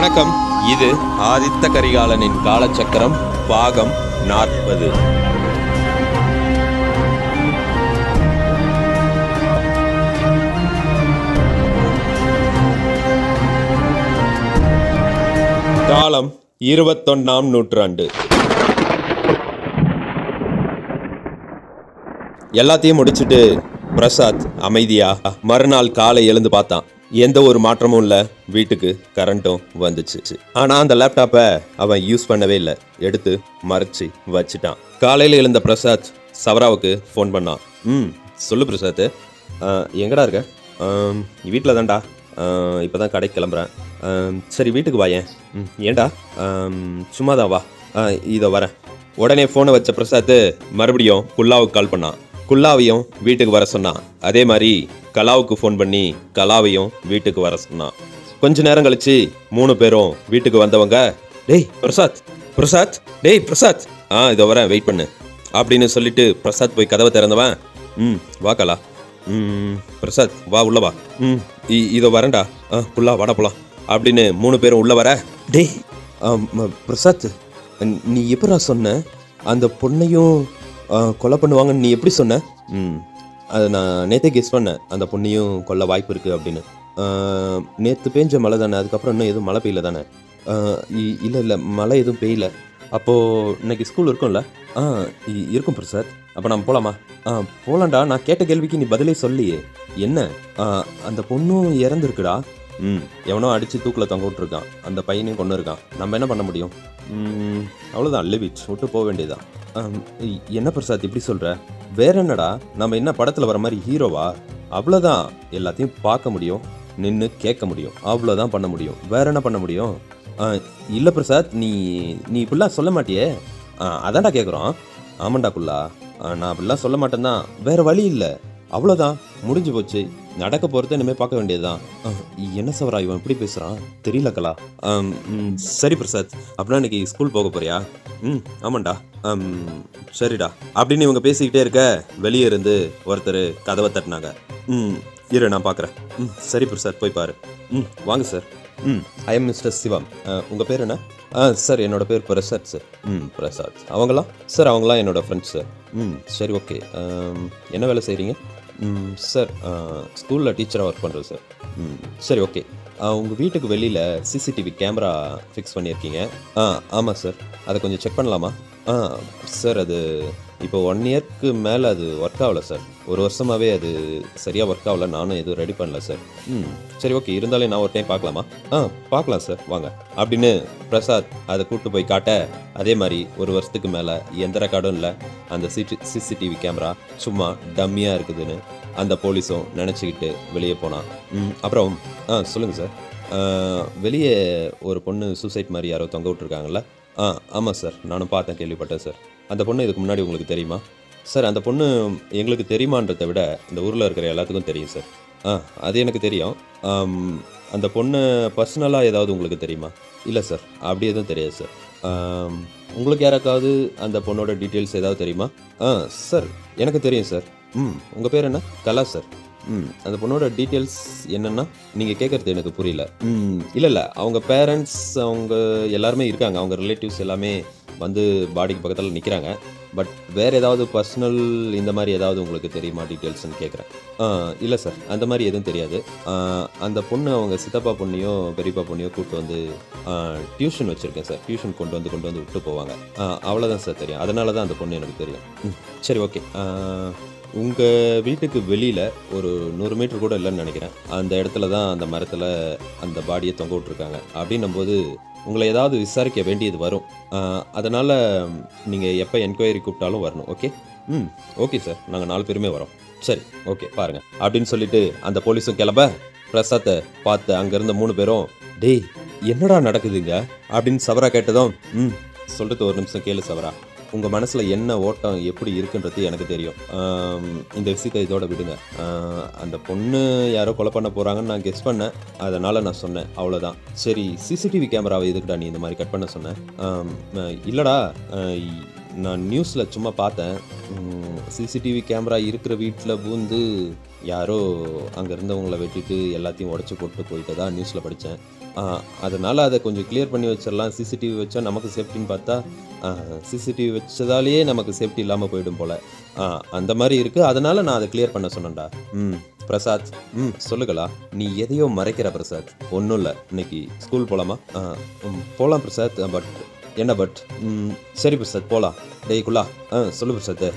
வணக்கம். இது ஆதித்த கரிகாலனின் காலச்சக்கரம் பாகம் நாற்பது. காலம் இருபத்தொன்னாம் நூற்றாண்டு. எல்லாத்தையும் முடிச்சிட்டு பிரசாத் அமைதியா மறுநாள் காலை எழுந்து பார்த்தான். எந்த ஒரு மாற்றமும் இல்லை. வீட்டுக்கு கரண்ட்டும் வந்துச்சு. ஆனால் அந்த லேப்டாப்பை அவன் யூஸ் பண்ணவே இல்லை. எடுத்து மறைச்சி வச்சுட்டான். காலையில் எழுந்த பிரசாத் சவராவுக்கு ஃபோன் பண்ணான். ம் சொல்லு பிரசாத். எங்கடா இருக்க? வீட்டில் தான்டா. இப்போ தான் கடைக்கு கிளம்புறேன். சரி வீட்டுக்கு வாயேன் ம் ஏன்டா? சும்மா தான் வா. ஆ, இதோ வரேன். உடனே ஃபோனை வச்ச பிரசாத் மறுபடியும் புல்லாவுக்கு கால் பண்ணான். குல்லாவையும் வீட்டுக்கு வர சொன்னான். அதே மாதிரி கலாவுக்கு ஃபோன் பண்ணி கலாவையும் வீட்டுக்கு வர சொன்னான். கொஞ்ச நேரம் கழிச்சு மூணு பேரும் வீட்டுக்கு வந்தவங்க டேய் பிரசாத் பிரசாத் டேய் பிரசாத். ஆ இதோ வரேன் வெயிட் பண்ணு. அப்படின்னு சொல்லிட்டு பிரசாத் போய் கதவை திறந்தவன் ம் வா கலா. ம் பிரசாத் வா உள்ள வா. ம் இ- இதோ வரேன்டா. ஆ குல்லா வாடா போலாம். அப்படின்னு மூணு பேரும் உள்ள வர டேய் பிரசாத் நீ எப்படா சொன்ன? அந்த பொண்ணையும் கொலை பண்ணுவாங்கன்னு நீ எப்படி சொன்ன? ம். அதை நான் நேற்றே கெஸ் பண்ணேன். அந்த பொண்ணையும் கொல்ல வாய்ப்பு இருக்குது அப்படின்னு. நேற்று பேஞ்ச மழை தானே அதுக்கப்புறம் இன்னும் எதுவும் மழை பெய்யல தானே? இல்லை இல்லை மழை எதுவும் பெய்யல. அப்போது இன்னைக்கு ஸ்கூல் இருக்கும்ல? ஆ இ- இருக்கும் பிரசாத் அப்போ நம்ம போகலாமா ஆ போகலாம்டா நான் கேட்ட கேள்விக்கு நீ பதிலே சொல்லியே. என்ன? ஆ, அந்த பொண்ணும் இறந்துருக்குடா. ம். எவனோ அடித்து தூக்கில் தொங்க விட்டுருக்கான் அந்த பையனையும் கொண்டு இருக்கான். நம்ம என்ன பண்ண முடியும்? அவ்வளோதான் லிவிட் விட்டு போக வேண்டியதுதான். என்ன பிரசாத் இப்படி சொல்கிற வேற என்னடா? நம்ம என்ன படத்தில் வர மாதிரி ஹீரோவா? அவ்வளோதான் எல்லாத்தையும் பார்க்க முடியும். நின்று கேட்க முடியும். அவ்வளோதான் பண்ண முடியும். வேற என்ன பண்ண முடியும்? இல்லை பிரசாத் நீ நீ இப்படிலாம் சொல்ல மாட்டியே? ஆ, அதான்டா கேட்குறோம் ஆமாண்டா குல்லா. ஆ, நான் அப்படிலாம் சொல்ல மாட்டேன்தான் வேறு வழி இல்லை. அவ்வளோதான் முடிஞ்சு போச்சு. நடக்க போகிறத இனிமேல் பார்க்க வேண்டியதுதான். ஆ, என்ன சவரா இவன் இப்படி பேசுகிறான் தெரியல கலா. சரி பிரசாத். அப்படின்னா இன்னைக்கு ஸ்கூல் போக போறியா? ம் ஆமாண்டா. ஆம், சரிடா. அப்படின்னு இவங்க பேசிக்கிட்டே இருக்க வெளியே இருந்து ஒருத்தர் கதவை தட்டினாங்க. ம் இரு நான் பார்க்குறேன். ம் சரி பிரசாத் போய் பாரு. ம் வாங்க சார். ம் ஐ எம் மிஸ்டர் சிவம். உங்கள் பேர் என்ன? ஆ சார் என்னோட பேர் பிரசாத் சார். ம் பிரசாத். அவங்களாம் சார் அவங்களாம் என்னோட ஃப்ரெண்ட்ஸ் சார். ம் சரி ஓகே. என்ன வேலை செய்கிறீங்க சார் ஸ்கூலில் டீச்சராக ஒர்க் பண்ணுறேன் சார். ம் சரி ஓகே. உங்கள் வீட்டுக்கு வெளியில் சிசிடிவி கேமரா ஃபிக்ஸ் பண்ணியிருக்கீங்க. ஆ ஆமாம் சார் அதை கொஞ்சம் செக் பண்ணலாமா? ஆ சார் அது இப்போ ஒன் இயர்க்கு மேலே அது ஒர்க் ஆகலை சார் ஒரு வருஷமாகவே அது சரியாக ஒர்க் ஆகல. நானும் எதுவும் ரெடி பண்ணல சார் ம் சரி ஓகே இருந்தாலும் நான் ஒரு டைம் பார்க்கலாமா? ஆ பார்க்கலாம் சார் வாங்க. அப்படின்னு பிரசாத் அதை கூப்பிட்டு போய் காட்ட அதே மாதிரி ஒரு வருஷத்துக்கு மேலே எந்த ரெக்கார்டும் இல்லை. அந்த சிடி சிசிடிவி கேமரா சும்மா டம்மியாக இருக்குதுன்னு அந்த போலீஸும் நினச்சிக்கிட்டு வெளியே போனான் ம் அப்புறம் ஆ சொல்லுங்கள் சார். வெளியே ஒரு பொண்ணு சூசைட் மாதிரி யாரோ தொங்க விட்ருக்காங்களா ஆ ஆமாம் சார். நானும் பார்த்தேன் கேள்விப்பட்டேன் சார். அந்த பொண்ணு இதுக்கு முன்னாடி உங்களுக்கு தெரியுமா? சார் அந்த பொண்ணு எங்களுக்கு தெரியுமான்றதை விட இந்த ஊரில் இருக்கிற எல்லாத்துக்கும் தெரியும் சார். ஆ அது எனக்கு தெரியும். அந்த பொண்ணு பர்சனலாக ஏதாவது உங்களுக்கு தெரியுமா? இல்லை சார். அப்படி எதுவும் தெரியாது சார். உங்களுக்கு யாருக்காவது அந்த பொண்ணோட டீட்டெயில்ஸ் ஏதாவது தெரியுமா? ஆ சார் எனக்கு தெரியும் சார். ம். உங்கள் பேர் என்ன? கலா சார் ம். அந்த பொண்ணோட டீட்டெயில்ஸ் என்னன்னா நீங்கள் கேட்குறது எனக்கு புரியல. ம். இல்லை இல்லை. அவங்க பேரண்ட்ஸ் அவங்க எல்லாருமே இருக்காங்க. அவங்க ரிலேட்டிவ்ஸ் எல்லாமே வந்து பாடிக்கு பக்கத்தில் நிற்கிறாங்க பட் வேறு ஏதாவது பர்சனல் இந்த மாதிரி ஏதாவது உங்களுக்கு தெரியுமா டீட்டெயில்ஸ்னு கேட்குறேன் இல்லை சார் அந்த மாதிரி எதுவும் தெரியாது. அந்த பொண்ணு அவங்க சித்தப்பா பொண்ணையோ பெரியப்பா பொண்ணையோ கூப்பிட்டு வந்து டியூஷன் வச்சுருக்கேன் சார் டியூஷன் கொண்டு வந்து கொண்டு வந்து விட்டு போவாங்க. ஆ, அவ்வளோதான் சார் தெரியும். அதனால தான் அந்த பொண்ணு எனக்கு தெரியும். ம், சரி ஓகே உங்கள் வீட்டுக்கு வெளியில் ஒரு நூறு மீட்டர் கூட இல்லைன்னு நினைக்கிறேன். அந்த இடத்துல தான் அந்த மரத்தில் அந்த பாடியை தொங்க விட்ருக்காங்க அப்படின்னும் போது உங்களை ஏதாவது விசாரிக்க வேண்டியது வரும். அதனால் நீங்கள் எப்போ என்கொயரி கூப்பிட்டாலும் வரணும் ஓகே ம் ஓகே சார் நாங்கள் நாலு பேருமே வரோம். சரி ஓகே பாருங்கள் அப்படின்னு சொல்லிட்டு அந்த போலீஸும் கிளம்ப பிரசாத்தை பார்த்து அங்கேருந்து மூணு பேரும் டேய் என்னடா நடக்குதுங்க? அப்படின்னு சவரா கேட்டதும் ம் சொல்கிறது ஒரு நிமிஷம் கேளு சவரா. உங்கள் மனசில் என்ன ஓட்டம் எப்படி இருக்குன்றது எனக்கு தெரியும். இந்த விஷயத்தை இதோட விடுங்க. அந்த பொண்ணு யாரோ கொலை பண்ண போகிறாங்கன்னு நான் கெஸ் பண்ணேன். அதனால் நான் சொன்னேன். அவ்வளோதான் சரி சிசிடிவி கேமராவை எதுக்குடா நீ இந்த மாதிரி கட் பண்ண சொன்னேன் இல்லைடா. நான் நியூஸில் சும்மா பார்த்தேன். சிசிடிவி கேமரா இருக்கிற வீட்டில் பூந்து யாரோ அங்கே இருந்தவங்களை வெட்டிட்டு எல்லாத்தையும் உடச்சி போட்டு போயிட்டு தான் நியூஸில் படித்தேன் அதனால் அதை கொஞ்சம் கிளியர் பண்ணி வச்சிடலாம். சிசிடிவி வச்சா நமக்கு சேஃப்டின்னு பார்த்தா சிசிடிவி வச்சதாலேயே நமக்கு சேஃப்டி இல்லாமல் போயிடும் போல். அந்த மாதிரி இருக்குது அதனால் நான் அதை கிளியர் பண்ண சொன்னேன்டா. ம் பிரசாத் ம் சொல்லுங்களா? நீ எதையோ மறைக்கிற பிரசாத். ஒன்றும் இல்லை. இன்னைக்கு ஸ்கூல் போகலாமா போகலாம் பிரசாத் பட் என்ன பட்? சரி பிரசாத் போகலாம் டேய் குல்லா. ஆ சொல்லு பிரசாத்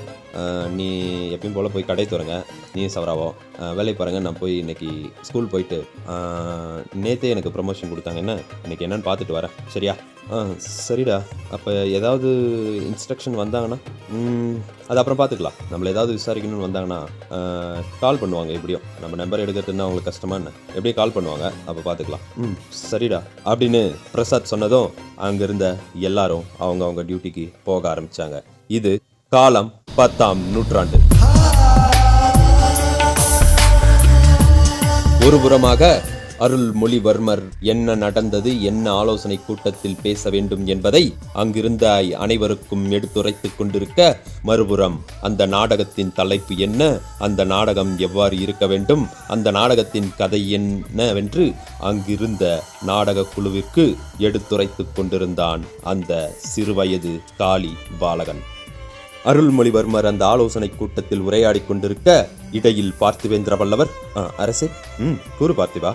நீ எப்பயும் போல் போய் கடை தரங்க நீ சவராவோ. ஆ, வேலைக்கு பாருங்க நான் போய் இன்னைக்கு ஸ்கூல் போயிட்டு நேற்றே எனக்கு ப்ரமோஷன் கொடுத்தாங்க. என்ன? இன்னைக்கு என்னென்னு பார்த்துட்டு வரேன். சரியா? ஆ சரிடா. அப்போ ஏதாவது இன்ஸ்ட்ரக்ஷன் வந்தாங்கன்னா? அது அப்புறம் பார்த்துக்கலாம். நம்மள ஏதாவது விசாரிக்கணும்னு வந்தாங்கன்னா கால் பண்ணுவாங்க எப்படியும் நம்ம நம்பர் எடுக்கிறதுன்னா அவங்களுக்கு கஷ்டமா என்ன? எப்படியும் கால் பண்ணுவாங்க. அப்போ பார்த்துக்கலாம். ம் சரிடா. அப்படின்னு பிரசாத் சொன்னதும் அங்கிருந்த எல்லாரும் அவங்க அவங்க டியூட்டிக்கு போக ஆரம்பிச்சாங்க. இது காலம் பத்தாம் நூற்றாண்டு. ஒருபுறமாக அருள்மொழிவர்மர் என்ன நடந்தது என்ன ஆலோசனை கூட்டத்தில் பேச வேண்டும் என்பதை அங்கிருந்த அனைவருக்கும் எடுத்துரைத்துக் கொண்டிருக்க மறுபுறம் அந்த நாடகத்தின் தலைப்பு என்ன? அந்த நாடகம் எவ்வாறு இருக்க வேண்டும்? அந்த நாடகத்தின் கதை என்னவென்று அங்கிருந்த நாடக குழுவிற்கு எடுத்துரைத்துக் கொண்டிருந்தான் அந்த சிறுவயது காளி பாலகன். அருள்மொழிவர்மர் அந்த ஆலோசனை கூட்டத்தில் உரையாடிக் கொண்டிருக்க இடையில் பார்த்திவேந்திர வல்லவர் அரசே ம் கூறு பார்த்திவா.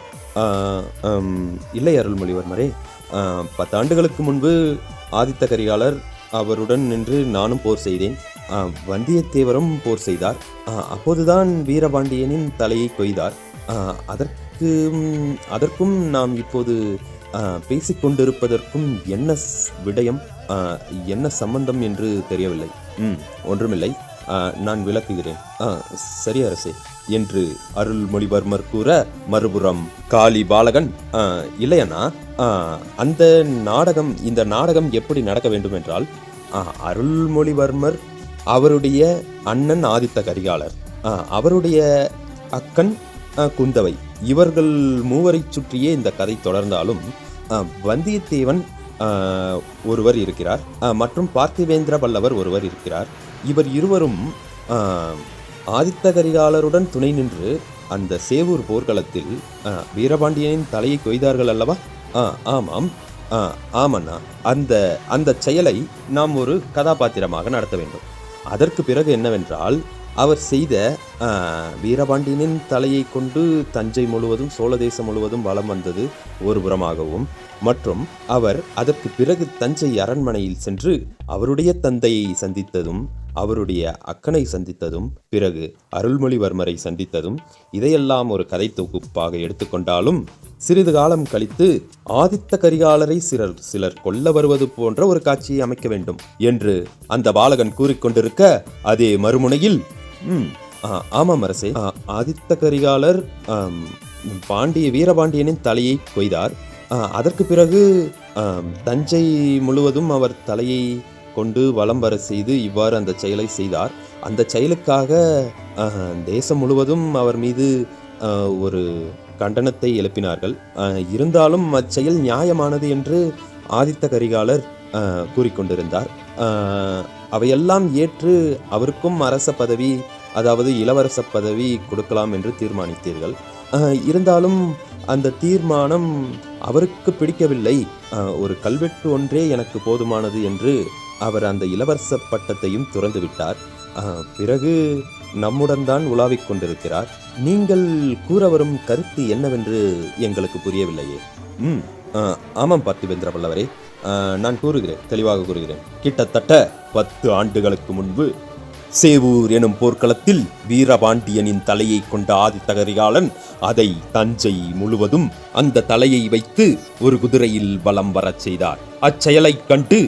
இல்லை அருள்மொழிவர்மரே. பத்தாண்டுகளுக்கு முன்பு ஆதித்த கரிகாலர் அவருடன் நின்று நானும் போர் செய்தேன். வந்தியத்தேவரும் போர் செய்தார். அப்போதுதான் வீரபாண்டியனின் தலையை கொய்தார். அதற்கு அதற்கும் நாம் இப்போது பேசிக்கொண்டிருப்பதற்கும் என்ன விடயம் என்ன சம்பந்தம் என்று தெரியவில்லை. ம் ஒன்றுமில்லை. நான் விளக்குகிறேன். ஆ, சரி அரசே. என்று அருள்மொழிவர்மர் கூற மறுபுறம் காளி பாலகன் "ஆ, இல்லையண்ணா அந்த நாடகம் இந்த நாடகம் எப்படி நடக்க வேண்டும் என்றால் அருள்மொழிவர்மர் அவருடைய அண்ணன் ஆதித்த கரிகாலர் அவருடைய அக்கன் குந்தவை இவர்கள் மூவரை சுற்றியே இந்த கதை தொடர்ந்தாலும் வந்தியத்தேவன் ஒருவர் இருக்கிறார் மற்றும் பார்த்திவேந்திர பல்லவர் ஒருவர் இருக்கிறார். இவர் இருவரும் ஆதித்த கரிகாலருடன் துணை நின்று அந்த சேவூர் போர்க்களத்தில் வீரபாண்டியனின் தலையை கொய்தார்கள் அல்லவா? ஆ ஆமாம். ஆ ஆமண்ணா. அந்த அந்த செயலை நாம் ஒரு கதாபாத்திரமாக நடத்த வேண்டும். அதற்கு பிறகு என்னவென்றால் அவர் செய்த வீரபாண்டியனின் தலையை கொண்டு தஞ்சை முழுவதும் சோழ தேசம் முழுவதும் வலம் வந்தது ஒரு புறமாகவும் மற்றும் அவர் அதற்கு பிறகு தஞ்சை அரண்மனையில் சென்று அவருடைய தந்தையை சந்தித்ததும் அவருடைய அக்கனை சந்தித்ததும் பிறகு அருள்மொழிவர்மரை சந்தித்ததும் இதையெல்லாம் ஒரு கதை தொகுப்பாக எடுத்துக்கொண்டாலும் சிறிது காலம் கழித்து ஆதித்த கரிகாலரை சிலர் சிலர் கொல்ல வருவது போன்ற ஒரு காட்சியை அமைக்க வேண்டும் என்று அந்த பாலகன் கூறிக்கொண்டிருக்க அதே மறுமுனையில் "ம், ஆமாம் அரசே. ஆதித்த கரிகாலர் பாண்டிய வீரபாண்டியனின் தலையை கொய்தார். அதற்கு பிறகு தஞ்சை முழுவதும் அவர் தலையை கொண்டு வலம் வர செய்து இவ்வாறு அந்த செயலை செய்தார். அந்த செயலுக்காக தேசம் முழுவதும் அவர் மீது ஒரு கண்டனத்தை எழுப்பினார்கள். இருந்தாலும் அச்செயல் நியாயமானது என்று ஆதித்த கரிகாலர் கூறிக்கொண்டிருந்தார். அவையெல்லாம் ஏற்று அவருக்கும் அரச பதவி அதாவது இளவரச பதவி கொடுக்கலாம் என்று தீர்மானித்தீர்கள். இருந்தாலும் அந்த தீர்மானம் அவருக்கு பிடிக்கவில்லை. ஒரு கல்வெட்டு ஒன்றே எனக்கு போதுமானது என்று அவர் அந்த இளவரச பட்டத்தையும் துறந்து விட்டார். பிறகு நம்முடன் தான் உலாவிக் கொண்டிருக்கிறார். நீங்கள் கூற வரும் கருத்து என்னவென்று எங்களுக்கு புரியவில்லையே. ம் ஆமாம் பார்த்திபேந்திர பல்லவரே நான் கூறுகிறேன் தெளிவாக கூறுகிறேன். கிட்டத்தட்ட பத்து ஆண்டுகளுக்கு முன்பு சேவூர் எனும் போர்க்களத்தில் வீரபாண்டியனின் தலையை கொண்ட ஆதித்த கரிகாலன் அதை தஞ்சை முழுவதும் அந்த தலையை வைத்து ஒரு குதிரையில் பலம் வரச் செய்தார். அச்செயலைக் கண்டு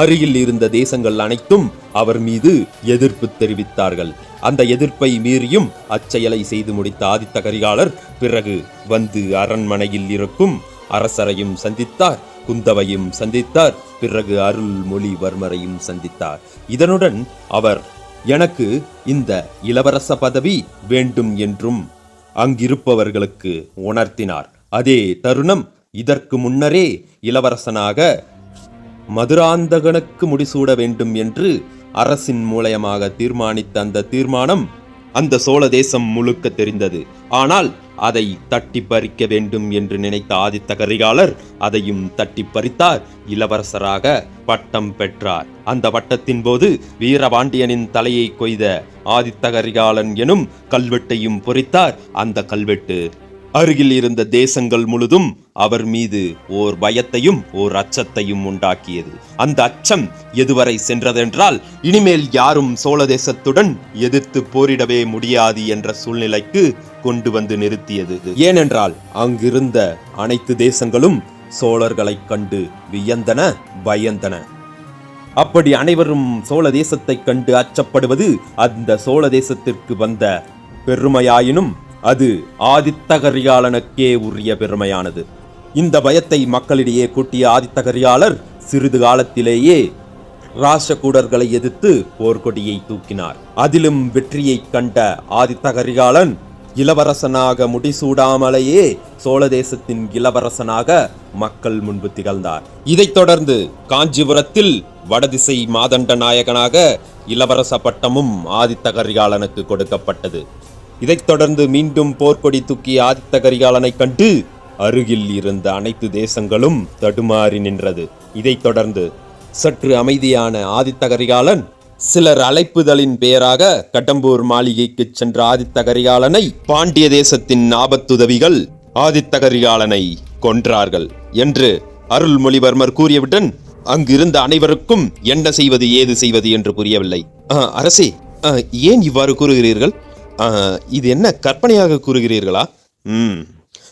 அருகில் இருந்த தேசங்கள் அனைத்தும் அவர் மீது எதிர்ப்பு தெரிவித்தார்கள். அந்த எதிர்ப்பை மீறியும் அச்செயலை செய்து முடித்த ஆதித்த கரிகாலர் பிறகு வந்து அரண்மனையில் இருக்கும் அரசரையும் சந்தித்தார் குந்தவையும் சந்தித்தார் பிறகு அருள்மொழிவர்மரையும் சந்தித்தார். இதனுடன் அவர் எனக்கு இந்த இளவரச பதவி வேண்டும் என்றும் அங்கிருப்பவர்களுக்கு உணர்த்தினார். அதே தருணம் இதற்கு முன்னரே இளவரசனாக மதுராந்தகனுக்கு முடிசூட வேண்டும் என்று அரசின் மூலயமாக தீர்மானித்த அந்த தீர்மானம் அந்த சோழ தேசம் முழுக்க தெரிந்தது. ஆனால் அதை தட்டி பறிக்க வேண்டும் என்று நினைத்த ஆதித்த கரிகாலர் அதையும் தட்டி பறித்தார். இளவரசராக பட்டம் பெற்றார். அந்த பட்டத்தின் போது வீரபாண்டியனின் தலையை கொய்த ஆதித்த கரிகாலன் எனும் கல்வெட்டையும் பொறித்தார். அந்த கல்வெட்டு அருகில் இருந்த தேசங்கள் முழுதும் அவர் மீது ஓர் பயத்தையும் ஓர் அச்சத்தையும் உண்டாக்கியது. அந்த அச்சம் எதுவரை சென்றதென்றால் இனிமேல் யாரும் சோழ தேசத்துடன் எதிர்த்து போரிடவே முடியாது என்ற சூழ்நிலைக்கு கொண்டு வந்து நிறுத்தியது. ஏனென்றால் அங்கிருந்த அனைத்து தேசங்களும் சோழர்களைக் கண்டு வியந்தன பயந்தன. அப்படி அனைவரும் சோழ தேசத்தைக் கண்டு அச்சப்படுவது அந்த சோழ தேசத்திற்கு வந்த பெருமையாயினும் அது ஆதித்த கரிகாலனுக்கே உரிய பெருமையானது. இந்த பயத்தை மக்களிடையே கூட்டிய ஆதித்த கரிகாலர் சிறிது காலத்திலேயே ராசகூடர்களை எதிர்த்து போர்க்கொடியை தூக்கினார். அதிலும் வெற்றியைக் கண்ட ஆதித்த கரிகாலன் இளவரசனாக முடிசூடாமலேயே சோழ தேசத்தின் இளவரசனாக மக்கள் முன்பு திகழ்ந்தார். இதைத் தொடர்ந்து காஞ்சிபுரத்தில் வடதிசை மாதண்ட நாயகனாக இளவரச பட்டமும் ஆதித்த கரிகாலனுக்கு கொடுக்கப்பட்டது. இதைத் தொடர்ந்து மீண்டும் போர்க்கொடி தூக்கிய ஆதித்த கரிகாலனை கண்டு அருகில் இருந்த அனைத்து தேசங்களும் தடுமாறி நின்றது. இதைத் தொடர்ந்து சற்று அமைதியான ஆதித்த கரிகாலன் சிலர் அழைப்புதலின் பெயராக கடம்பூர் மாளிகைக்கு சென்ற ஆதித்த கரிகாலனை பாண்டிய தேசத்தின் ஆபத்துதவிகள் ஆதித்த கரிகாலனை கொன்றார்கள் என்று அருள்மொழிவர்மர் கூறியவுடன் அங்கிருந்த அனைவருக்கும் என்ன செய்வது ஏது செய்வது என்று புரியவில்லை. அரசே ஏன் இவ்வாறு கூறுகிறீர்கள்? இது என்ன கற்பனையாக கூறுகிறீர்களா? ம்.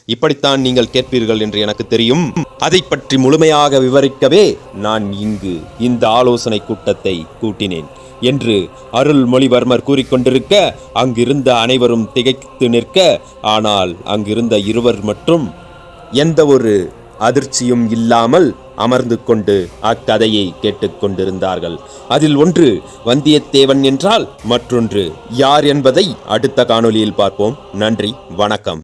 இப்படித்தான் நீங்கள் கேட்பீர்கள் என்று எனக்கு தெரியும். அதை பற்றி முழுமையாக விவரிக்கவே நான் இங்கு இந்த ஆலோசனை கூட்டத்தை கூட்டினேன் என்று அருள்மொழிவர்மர் கூறிக்கொண்டிருக்க அங்கிருந்த அனைவரும் திகைத்து நிற்க ஆனால் அங்கிருந்த இருவர் மட்டும் எந்த ஒரு அதிர்ச்சியும் இல்லாமல் அமர்ந்து கொண்டு அக்கதையை கேட்டுக்கொண்டிருந்தார்கள் அதில் ஒன்று வந்தியத்தேவன் என்றால் மற்றொன்று யார் என்பதை அடுத்த காணொளியில் பார்ப்போம். நன்றி வணக்கம்.